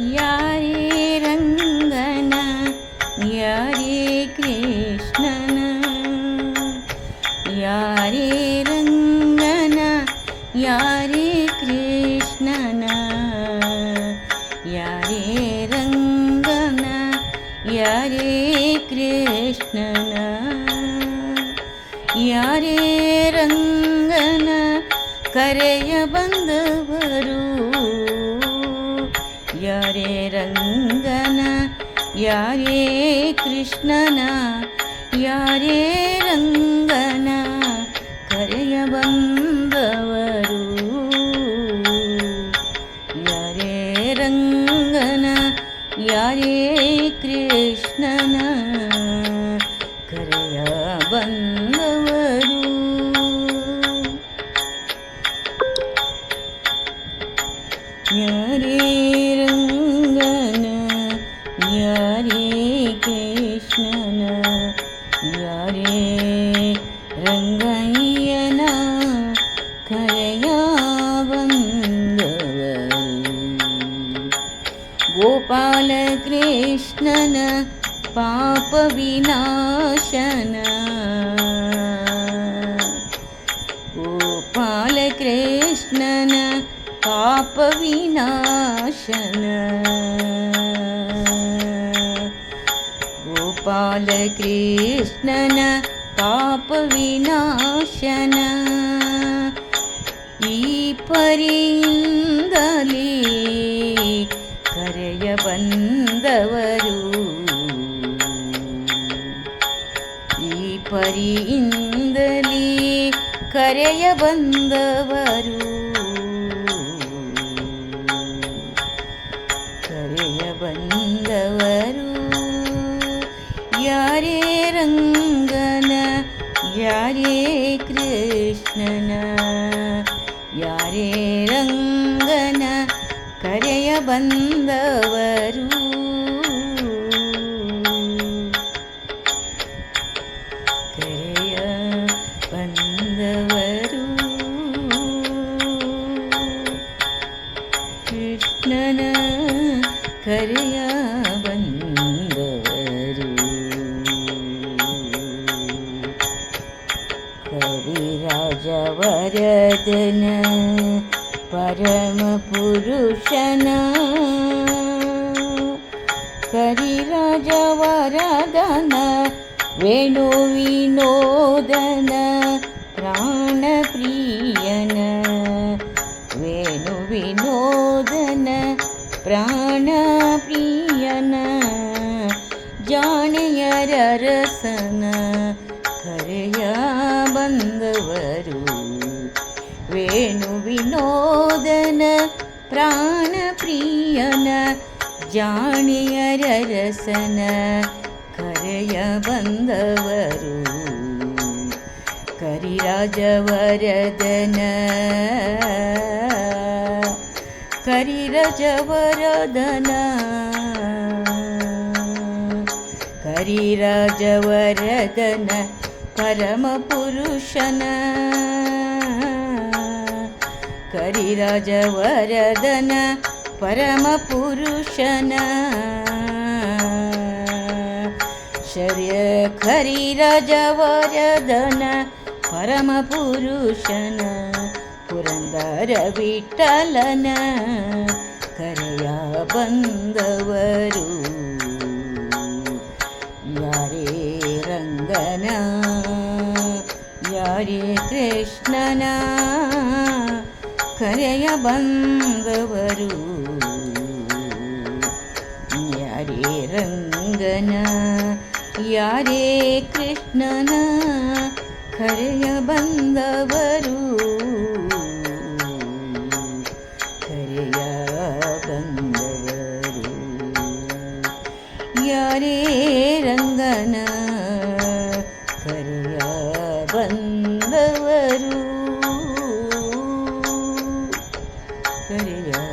यारे रङ्गन यारे कृष्णन यारे रङ्गन यारे कृष्णन यारे रङ्गन यारे कृष्णन यारे रङ्गन करय करबरु ಯಾರೇ ರಂಗನ ಯಾರೇ ಕೃಷ್ಣನ ಯಾರೇ ರಂಗನ ಕರೆಯ ಬಂದವರು. ಯಾರೇ ರಂಗನ ಯಾರೇ ಕೃಷ್ಣನ ಕರೆಯ ಬಂದವರು रे कृष्णन ये रङ्गय्यना करया वन्दव गोपालकृष्णन पापविनाशन गोपालकृष्णन पापवि नाशन् ಬಾಲಕೃಷ್ಣನ ಪಾಪ ವಿನಾಶನ. ಈ ಪರಿಯಿಂದಲೇ ಕರೆಯ ಬಂದವರು. ಈ ಪರಿಯಿಂದಲೇ ಕರೆಯ ಬಂದವರು. ಯಾರೇ ಕೃಷ್ಣನ ಯಾರೇ ರಂಗನ ಕರೆಯ ಬಂದವರು വരദന പരമപുരുഷന. കരിരാജ വരദന വേണു വിനോദന പ്രാണപ്രിയന. വേണു വിനോദന പ്രാണപ്രിയന. ജാനയര वेणुविनोदन प्राणप्रियन ज्ञाणियरसन करयबन्धवरु करिराजवरदन करिरजवरदन करिराजवरदन परमपुरुषन करिराजवरदन परमपुरुषन। शर्य खरिराजवरदन परमपुरुषन्। पुरन्दरविठलन कर्या बङ्गवरु यारी रङ्गन ये कृष्णन। ಕರೆಯ ಬಂದವರು. ಯಾರೇ ರಂಗನ ಯಾರೇ ಕೃಷ್ಣನ ಕರೆಯ ಬಂದವರು. ಕರೆಯ ಬಂದವರು. ಯಾರೇ ರಂಗನ queria